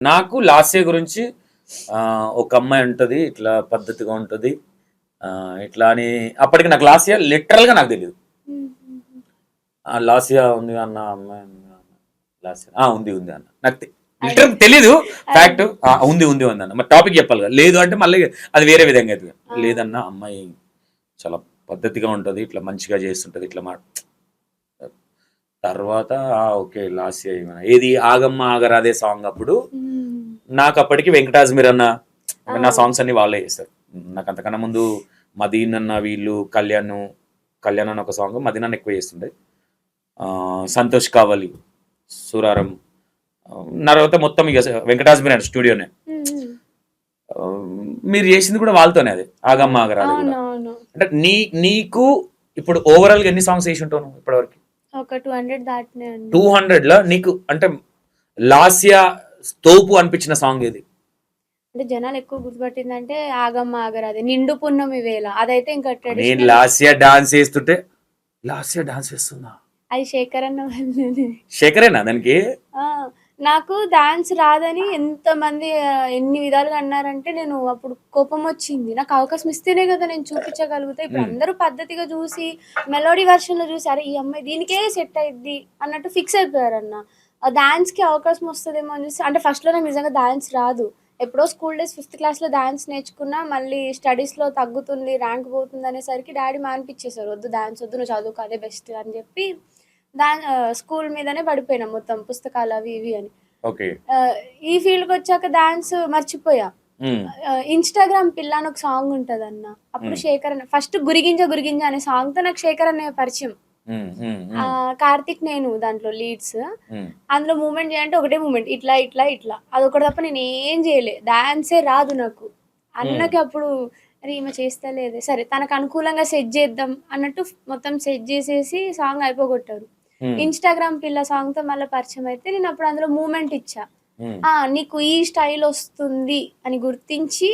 నాకు లాస్య గురించి ఒక అమ్మాయి ఉంటుంది ఇట్లా పద్ధతిగా ఉంటుంది. ఇట్లా అని అప్పటికి నాకు లాస్య లిటరల్గా నాకు తెలియదు లాస్య ఉంది అన్న అమ్మాయి ఉంది. లాస్య ఉంది ఉంది అన్న. నాకు లిటరల్ తెలీదు ఫ్యాక్ట్ ఉంది ఉంది ఉంది అన్న. మరి టాపిక్ చెప్పాలి కదా. లేదు అంటే మళ్ళీ అది వేరే విధంగా అవుతుంది లేదన్న అమ్మాయి చాలా పద్ధతిగా ఉంటుంది ఇట్లా మంచిగా చేస్తుంటది ఇట్లా మా తర్వాత ఓకే లాస్య ఏమైనా. ఏది ఆగమ్మ ఆగరాదే సాంగ్ అప్పుడు నాకు అప్పటికి వెంకటాజ్ మీరు అన్న నా సాంగ్స్ అన్ని వాళ్ళే చేస్తారు. నాకు అంతకన్నా ముందు మదీన్ అన్న వీళ్ళు కళ్యాణ్ కళ్యాణ్ అన్న ఒక సాంగ్ మదీన్ అన్న ఎక్కువ చేస్తుండే. సంతోష్ కావాలి సురారం. నా తర్వాత మొత్తం ఇక వెంకటాజ్ మీరు స్టూడియోనే. మీరు చేసింది కూడా వాళ్ళతోనే అది. ఆగమ్మ కూడా. అవునవును. అంటే నీ నీకు ఇప్పుడు ఓవరాల్గా ఎన్ని సాంగ్స్ వేసి ఉంటావు ఇప్పటివరకు? ఒక టూ హండ్రెడ్ దాటినే టూ హండ్రెడ్లో నీకు అంటే లాస్య తోపు అనిపించిన సాంగ్ ఏది? అంటే జనాలు ఎక్కువ గుర్తుపట్టిందంటే ఆగమ్మ ఆగరాది నిండు పున్నమి వేళ. అదైతే ఇంకా నేను లాస్య డాన్స్ చేస్తుంటే లాస్య డాన్స్ చేస్తుందా? అది శేఖర్ అన్న. శేఖరేనా దానికి? ఆ, నాకు డాన్స్ రాదని ఎంతమంది ఎన్ని విధాలుగా అన్నారంటే నేను అప్పుడు కోపం వచ్చింది. నాకు అవకాశం ఇస్తేనే కదా నేను చూపించగలుగుతా. ఇప్పుడు. అందరూ పద్ధతిగా చూసి మెలోడీ వర్షన్లో చూసి అరే ఈ అమ్మాయి దీనికే సెట్ అయ్యిద్ది అన్నట్టు ఫిక్స్ అయిపోయారన్న. డాన్స్కి అవకాశం వస్తుందేమో అని చూసి అంటే ఫస్ట్లో నాకు నిజంగా డాన్స్ రాదు. ఎప్పుడో స్కూల్ డేస్ ఫిఫ్త్ క్లాస్లో డాన్స్ నేర్చుకున్నా మళ్ళీ స్టడీస్లో తగ్గుతుంది ర్యాంక్ పోతుంది అనేసరికి డాడీ మానిపించేశారు వద్దు డాన్స్ వద్దు నువ్వు చదువుకో అదే బెస్ట్ అని చెప్పి స్కూల్ మీదనే పడిపోయినా మొత్తం పుస్తకాలు అవి ఇవి అని. ఈ ఫీల్డ్కి వచ్చాక డాన్స్ మర్చిపోయా. ఇన్స్టాగ్రామ్ పిల్ల అని ఒక సాంగ్ ఉంటది అన్న అప్పుడు. శేఖర్ అన్న ఫస్ట్ గురిగింజ గురిగింజ అనే సాంగ్తో నాకు శేఖర్ అనే పరిచయం. కార్తిక్ నేను దాంట్లో లీడ్స్ అందులో మూమెంట్ చేయాలంటే ఒకటే మూమెంట్. ఇట్లా ఇట్లా ఇట్లా. అదొకటి తప్ప నేను ఏం చేయలే. డాన్సే రాదు నాకు. అన్నకి అప్పుడు అరే ఈమె చేస్తలేదే. సరే తనకు అనుకూలంగా సెట్ చేద్దాం అన్నట్టు మొత్తం సెట్ చేసేసి సాంగ్ అయిపోగొట్టారు. ఇన్స్టాగ్రామ్ పిల్ల సాంగ్తో మళ్ళీ పరిచయం అయితే నేను అప్పుడు అందులో మూమెంట్ ఇచ్చా. ఆ నీకు ఈ స్టైల్ వస్తుంది అని గుర్తించి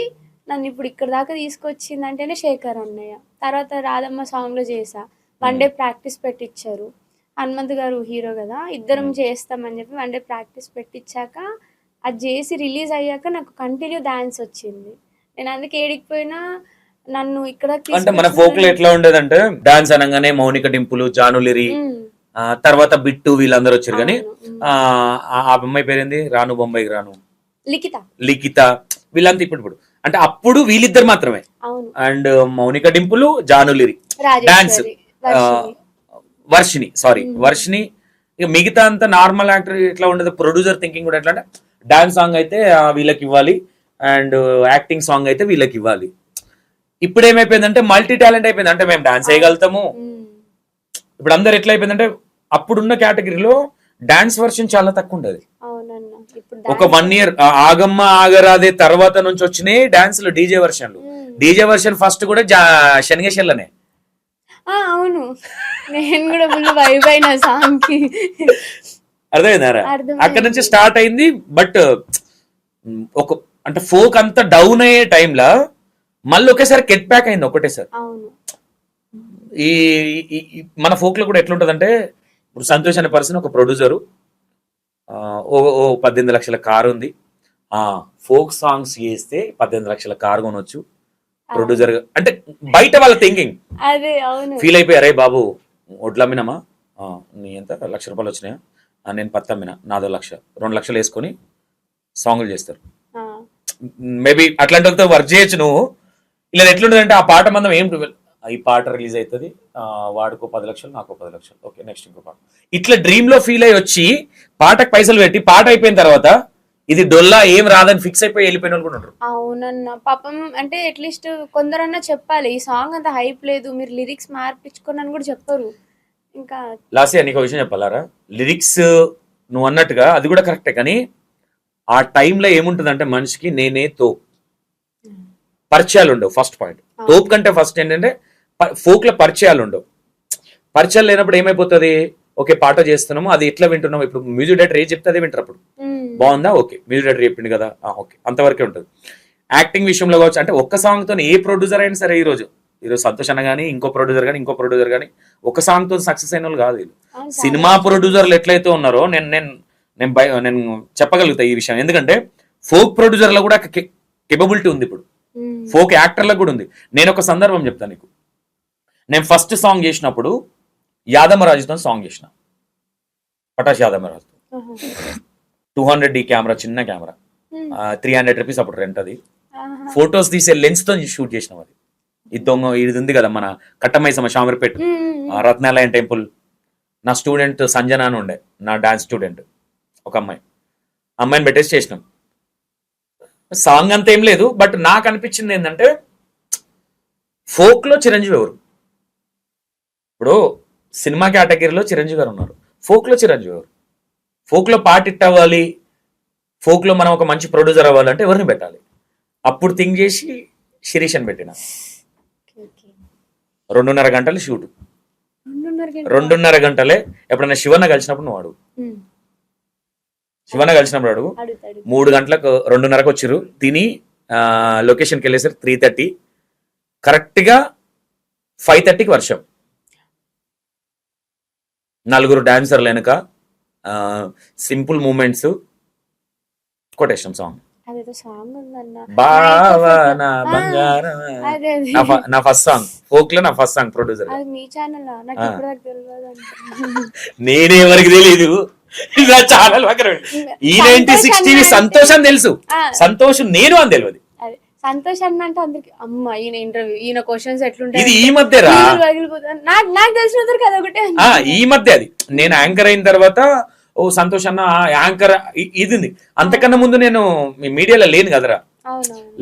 నన్ను ఇప్పుడు ఇక్కడ దాకా తీసుకొచ్చింది అంటేనే శేఖర్ అన్నయ్య. తర్వాత రాధమ్మ సాంగ్లో చేసా. వన్ డే ప్రాక్టీస్ పెట్టించారు హనుమంత్ గారు హీరో కదా ఇద్దరం Hmm. చేస్తామని చెప్పి వన్ డే ప్రాక్టీస్ పెట్టించాక అది చేసి రిలీజ్ అయ్యాక నాకు కంటిన్యూ డాన్స్ వచ్చింది. నేను అందుకే ఏడికిపోయినా నన్ను ఇక్కడ అంటే మన ఫోక్లో ఎట్లా ఉండేదంటే డాన్స్ అనగానే మౌనిక డింపులు జానులిరి ఆ, తర్వాత బిట్టు వీళ్ళందరూ వచ్చారు కానీ ఆ అమ్మాయి పేరేంది? రాను బొంబాయికి రాను. లిఖిత. లిఖిత. వీళ్ళంతా ఇప్పుడు ఇప్పుడు. అంటే అప్పుడు వీళ్ళిద్దరు మాత్రమే. అండ్ మౌనిక డింపులు జానులిరి. వర్షిణి. వర్షిని సారీ. వర్షిని ఇక మిగతా అంతా నార్మల్ యాక్టర్ ఇట్లా ఉండదు. ప్రొడ్యూసర్ థింకింగ్ కూడా ఎట్లా అంటే డాన్స్ సాంగ్ అయితే వీళ్ళకి ఇవ్వాలి. అండ్ యాక్టింగ్ సాంగ్ అయితే వీళ్ళకి ఇవ్వాలి. ఇప్పుడు ఏమైపోయిందంటే మల్టీ టాలెంట్ అయిపోయింది. అంటే మేము డాన్స్ చేయగలుగుతాము. ఇప్పుడు అందరు ఎట్లా అయిపోయిందంటే అప్పుడున్న కేటగిరీలో డాన్స్ వర్షన్ చాలా తక్కువ ఉండేది. ఒక వన్ ఇయర్ ఆగమ్మ ఆగరాదే తర్వాత నుంచి వచ్చినాయి డాన్స్లు డీజే వర్షన్లు. డీజే వర్షన్ ఫస్ట్ కూడా శనగేశ్వర్లనే. అవును. నేను కూడా ఫుల్ వైబ్ అయిన సాంగ్కి. అర్థమైందారా అర్థమైంది. అక్కడ నుంచి స్టార్ట్ అయింది బట్ ఒక అంటే ఫోక్ అంతా డౌన్ అయ్యే టైంలో మళ్ళీ ఒకేసారి కెట్ బ్యాక్ అయింది ఒకటేసారి ఈ మన ఫోక్లో కూడా ఎట్లుంటదంటే ఇప్పుడు సంతోష్ అనే పర్సన్ ఒక ప్రొడ్యూసరు ఓ ఓ పద్దెనిమిది లక్షల కారు ఉంది ఆ ఫోక్ సాంగ్స్ చేస్తే పద్దెనిమిది లక్షల కారు కొనొచ్చు. ప్రొడ్యూసర్ అంటే బయట వాళ్ళ థింకింగ్ అదే అవును. ఫీల్ అయిపోయి? అరే బాబు ఒడ్లు అమ్మినామా నీ ఎంత? లక్ష రూపాయలు వచ్చినాయా? నేను పత్తి అమ్మినా నాదో లక్ష. రెండు లక్షలు వేసుకొని సాంగులు చేస్తారు. మేబీ అట్లాంటి వాళ్ళతో వర్క్ చేయొచ్చు నువ్వు. ఇలా ఎట్లుంటుంది అంటే ఆ పాట మందం ఏం ఈ పాట రిలీజ్ అవుతుంది వాడికో పది లక్షలు నాకు పది లక్షలు. ఓకే నెక్స్ట్ ఇంకో పాట. ఇట్లా డ్రీమ్లో ఫీల్ అయ్యి వచ్చి పాటకు పైసలు పెట్టి పాట అయిపోయిన తర్వాత ఇది డొల్లా ఏం రాదని ఫిక్స్ అయిపోయి వెళ్ళిపోయిన వాళ్ళు కూడా ఉంటారు అవునన్న పాపం అంటే అట్లీస్ట్ కొందరన్నా చెప్పాలి ఈ సాంగ్ అంత హైప్ లేదు మీరు లిరిక్స్ మార్పించుకోండి అని కూడా చెప్పరు. ఇంకా లాస్ట్ నీకు విషయం చెప్పాలారా? లిరిక్స్ నువ్వు అన్నట్టుగా అది కూడా కరెక్టే కానీ ఆ టైంలో ఏముంటుందంటే మనిషికి నేనే తోపు పరిచయాలు ఉండవు ఫస్ట్ పాయింట్ తోపు కంటే ఫస్ట్ ఏంటంటే ఫోక్లో పరిచయాలు ఉండవు పరిచయాలు లేనప్పుడు ఏమైపోతుంది? ఓకే పాట చేస్తున్నాము అది ఎట్లా వింటున్నాము? ఇప్పుడు మ్యూజిక్ డైరెక్టర్ ఏం చెప్తే అదే వింటారు అప్పుడు. బాగుందా? ఓకే మ్యూజిక్ డైరెక్టర్ చెప్పింది కదా. ఓకే అంతవరకే ఉంటుంది. యాక్టింగ్ విషయంలో కావచ్చు అంటే ఒక్క సాంగ్తో ఏ ప్రొడ్యూసర్ అయినా సరే ఈ రోజు ఈరోజు సంతోష్ అన్న కానీ ఇంకో ప్రొడ్యూసర్ కానీ ఇంకో ప్రొడ్యూసర్ కానీ ఒక సాంగ్తో సక్సెస్ అయిన వాళ్ళు కాదు సినిమా ప్రొడ్యూసర్లు ఎట్లయితే ఉన్నారో నేను నేను నేను బయ- నేను చెప్పగలుగుతా ఈ విషయం. ఎందుకంటే ఫోక్ ప్రొడ్యూసర్లో కూడా కెపబిలిటీ ఉంది ఇప్పుడు. ఫోక్ యాక్టర్లకు కూడా ఉంది. నేను ఒక సందర్భం చెప్తాను నీకు. నేను ఫస్ట్ సాంగ్ చేసినప్పుడు యాదమరాజుతో సాంగ్ చేసిన. పటాష్ యాదమరాజుతో. టూ హండ్రెడ్ డి కెమెరా చిన్న కెమెరా త్రీ హండ్రెడ్ రూపీస్ అప్పుడు రెంట్ అది. ఫొటోస్ తీసే లెన్స్తో షూట్ చేసినాం అది. ఇది దొంగ ఇది ఉంది కదా మన కట్టమైసమ్మ శామర్పేట ఆ రత్నాలయం టెంపుల్. నా స్టూడెంట్ సంజన అని ఉండే నా డాన్స్ స్టూడెంట్ ఒక అమ్మాయి. అమ్మాయిని పెట్టేసి చేసినాం. సాంగ్ అంత ఏం లేదు బట్ నాకు అనిపించింది ఏంటంటే ఫోక్లో చిరంజీవి ఎవరు? ఇప్పుడు సినిమా కేటగిరీలో చిరంజీవి గారు ఉన్నారు. ఫోక్లో చిరంజీవి ఎవరు? ఫోక్లో పాట ఇట్ అవ్వాలి. ఫోక్లో మనం ఒక మంచి ప్రొడ్యూసర్ అవ్వాలంటే ఎవరిని పెట్టాలి? అప్పుడు థింక్ చేసి శిరీష్ అని పెట్టిన. రెండున్నర గంటలు షూట్. రెండున్నర గంటలే? ఎప్పుడైనా శివన్న కలిసినప్పుడు నువ్వు అడుగు. శివన్న కలిసినప్పుడు అడుగు. మూడు గంటలకు రెండున్నరకు వచ్చిర్రు. తిని లొకేషన్కి వెళ్ళేసారు త్రీ థర్టీ కరెక్ట్గా ఫైవ్ థర్టీకి వర్షం. నలుగురు డాన్సర్లు వెనుక సింపుల్ మూమెంట్స్ కొటేషన్ సాంగ్. నా ఫస్ట్ సాంగ్. ఫోక్లో నా ఫస్ట్ సాంగ్ ప్రొడ్యూసర్ అది మీ ఛానల్ నాకు ఆ. ఇప్పటిదాకా తెలియదు అంట నేనే ఎవరికి తెలియదు నా ఛానల్ పక్కన పెట్టు. ఈ నైన్టీ సిక్స్ టీవీ సంతోషం తెలుసు. సంతోషం నేను అని తెలియదు సంతోష్ అన్న అంటే అందరికి అమ్మ ఈయన ఇంటర్వ్యూ ఈయన క్వశ్చన్స్ ఎట్లుంటాయి ఇది ఈ పగిలిపోతాయి. నాకు నాకు తెలిసిన కదా ఒకటే ఆ ఈ మధ్య అది. నేను యాంకర్ అయిన తర్వాత ఓ సంతోష్ అన్న యాంకర్ ఇది అంతకన్నా ముందు నేను మీ మీడియాలో లేను కదరా?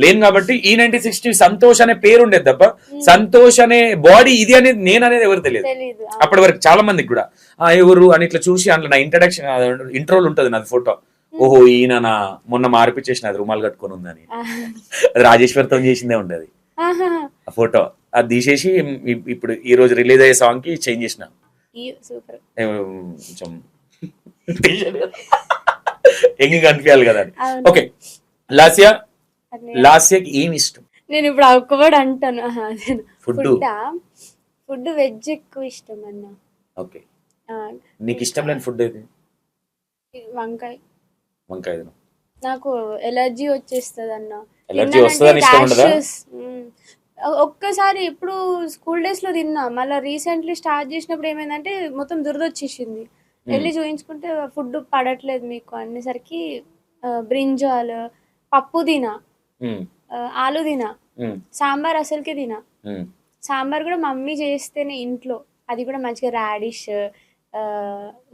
లేను కాబట్టి ఈ నైన్టీ సిక్స్టీ సంతోష్ అనే పేరు ఉండేది తప్ప సంతోష్ అనే బాడీ ఇది అనేది నేను అనేది ఎవరు తెలియదు. అప్పటి వరకు చాలా మందికి కూడా. ఎవరు అని ఇట్లా చూసి అందులో నా ఇంట్రడక్షన్ ఇంట్రోల్ ఉంటది నాది ఫోటో ఓహో ఈయన నా మొన్న మార్పిచ్చేసిన అది రుమాలు కట్టుకొని ఉందని. అది రాజేశ్వర్తో చేసిందే ఉండేది. ఆ ఫోటో. అది తీసేసి ఇప్పుడు ఈ రోజు రిలీజ్ అయ్యే సాంగ్కి చేంజ్ చేసిన. ఏ, కొంచెం ఎంగి కనిపించాలి కదా. ఓకే. లాస్యా. లాస్యాకి ఏమి ఇష్టం? నేను ఇప్పుడు ఆ ఒక్క వర్డ్ అంటాను. ఫుడ్ ఫుడ్ వెజ్ ఎక్కువ ఇష్టం అన్న. ఓకే. నీకు ఇష్టం లేని ఫుడ్ ఏది? వంకాయ. వంకాయ తిను. నాకు ఎలర్జీ వచ్చేస్తుంది అన్న తిన్నానంటే వస్తదని ఇష్టం ఉండదా? ఒక్కసారి ఇప్పుడు స్కూల్ డేస్లో తిన్నా. మళ్ళీ రీసెంట్లీ స్టార్ట్ చేసినప్పుడు ఏమైందంటే మొత్తం దురద వచ్చేసింది వెళ్ళి చూయించుకుంటే ఫుడ్ పడట్లేదు మీకు అనేసరికి బ్రింజాల్ పప్పు తినా. ఆలు తినా. సాంబార్ అసలుకే తినా. సాంబార్ కూడా మమ్మీ చేస్తేనే ఇంట్లో. అది కూడా మంచిగా రాడిష్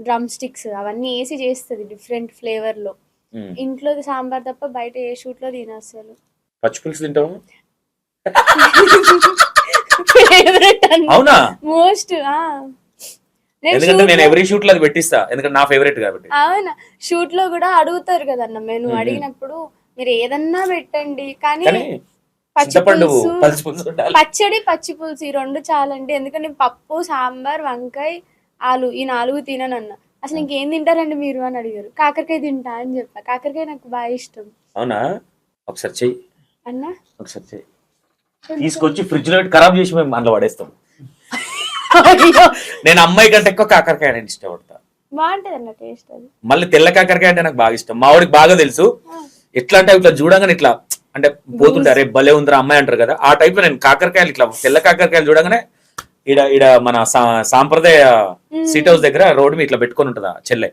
డ్రమ్ స్టిక్స్ అవన్నీ వేసి చేస్తుంది డిఫరెంట్ ఫ్లేవర్లో ఉమ్. ఇంట్లో సాంబార్ తప్ప బయట ఏ షూట్లో తిన అసలు పచ్చి పులుసు తింటావా? ఫేవరెట్ అవునా? మోస్ట్ ఎందుకంటే నేను ఎవరీ షూట్లో అది పెట్టిస్తా. ఎందుకంటే నా ఫేవరెట్ కాబట్టి. అవునా? షూట్లో కూడా అడుగుతారు కదన్న మేము మ్మ్. అడిగినప్పుడు మీరు ఏదన్నా పెట్టండి. కానీ పచ్చడి పచ్చి పులుసు ఈ రెండు చాలండి. ఎందుకంటే పప్పు సాంబార్ వంకాయ ఆలు ఈ నాలుగు తిననన్న. అసలు ఇంకేం తింటారండి మీరు అని అడిగారు. కాకరకాయ తింటా అని చెప్పా. కాకరకాయ నాకు బాగా ఇష్టం. అవునా? ఒకసారి చెయ్యి. అన్న? ఒకసారి చెయ్యి. తీసుకొచ్చి ఫ్రిడ్జ్లో ఖరాబ్ చేసి మేము అందులో పడేస్తాం. నేను అమ్మాయి కంటే ఎక్కువ కాకరకాయ అంటే ఇష్టపడతా. బాగుంటది అన్న టేస్ట్ అది. మళ్ళీ తెల్ల కాకరకాయ అంటే నాకు బాగా ఇష్టం. మా వాడికి బాగా తెలుసు. ఎట్లా అంటే ఇట్లా చూడగానే ఇట్లా అంటే పోతుంటే అరే భలే ఉందిరా అమ్మాయి అంటారు కదా. ఆ టైప్ నేను కాకరకాయలు ఇట్లా తెల్ల కాకరకాయలు చూడగానే ఇడ ఇడ మన సాంప్రదాయ సీట్ హౌస్ దగ్గర రోడ్డు మీద ఇట్లా పెట్టుకొని ఉంటుందా చెల్లె?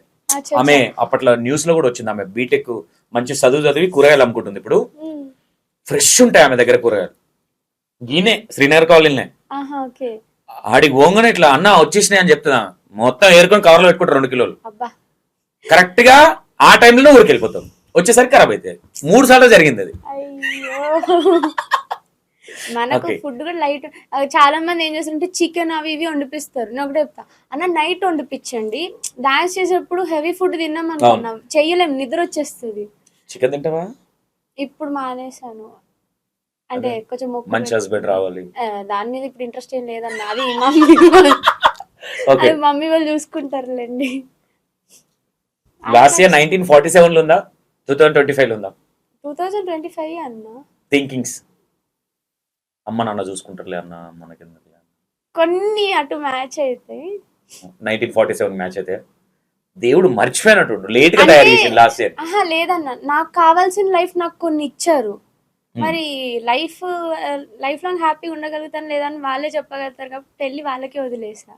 ఆమె అప్పట్లో న్యూస్లో కూడా వచ్చింది ఆమె బీటెక్ మంచి చదువు చదివి కూరగాయలు అమ్ముకుంటుంది ఇప్పుడు. ఫ్రెష్ ఉంటాయి ఆమె దగ్గర కూరగాయలు. ఈయనే శ్రీనగర్ కాలనీనే ఆడికి పోగానే ఇట్లా అన్న వచ్చేసినాయి అని చెప్తున్నా మొత్తం ఏరుకొని కవర్లో పెట్టుకుంటారు రెండు కిలోలు. కరెక్ట్గా ఆ టైంలో ఊరికి వెళ్ళిపోతాం వచ్చేసరికి ఖరాబ్ అవుతుంది మూడు సార్లు జరిగింది అది. మనకు. ఫుడ్ కూడా లైట్ చాలా మంది ఏం చేస్తారంటే చికెన్ అవి ఇవి వండిపిస్తారు. నేను ఒకటే చెప్తా. అన్న నైట్ వండిపించండి డాన్స్ చేసేటప్పుడు హెవీ ఫుడ్ తిన్నాం అనుకున్నాం. చెయ్యలేం నిద్ర వచ్చేస్తుంది. చికెన్ తింటావా? ఇప్పుడు మానేశాను. అంటే కొంచెం మొక్కు మంచి హస్బెండ్ రావాలి. దాని మీద ఇప్పుడు ఇంట్రెస్ట్ ఏం లేదన్న. అది మమ్మీ మమ్మీ వాళ్ళు చూసుకుంటారులేండి. లాస్ట్ ఇయర్ నైన్టీన్ ఫార్టీ సెవెన్లో ఉందా? టూ థౌసండ్ ట్వంటీ ఫైవ్లో ఉందా? టూ థౌజండ్ ట్వంటీ ఫైవ్ అన్న? థింకింగ్స్ అమ్మ నాన్న చూసుకుంటారులే అన్న మనకి కొన్ని అటు మ్యాచ్ అయితే. నైన్టీన్ ఫార్టీ సెవెన్ మ్యాచ్ అయితే. దేవుడు మర్చిపోయినట్టు లేట్గా తయారు చేసి లాస్ట్ ఇయర్ ఆహా లేదన్న. నాకు కావాల్సిన లైఫ్ నాకు కొన్ని ఇచ్చారు. మరి లైఫ్ లైఫ్ లాంగ్ హ్యాపీగా ఉండగలుగుతాను లేదని వాళ్ళే చెప్పగలుగుతారు కాబట్టి పెళ్ళి వాళ్ళకే వదిలేసా.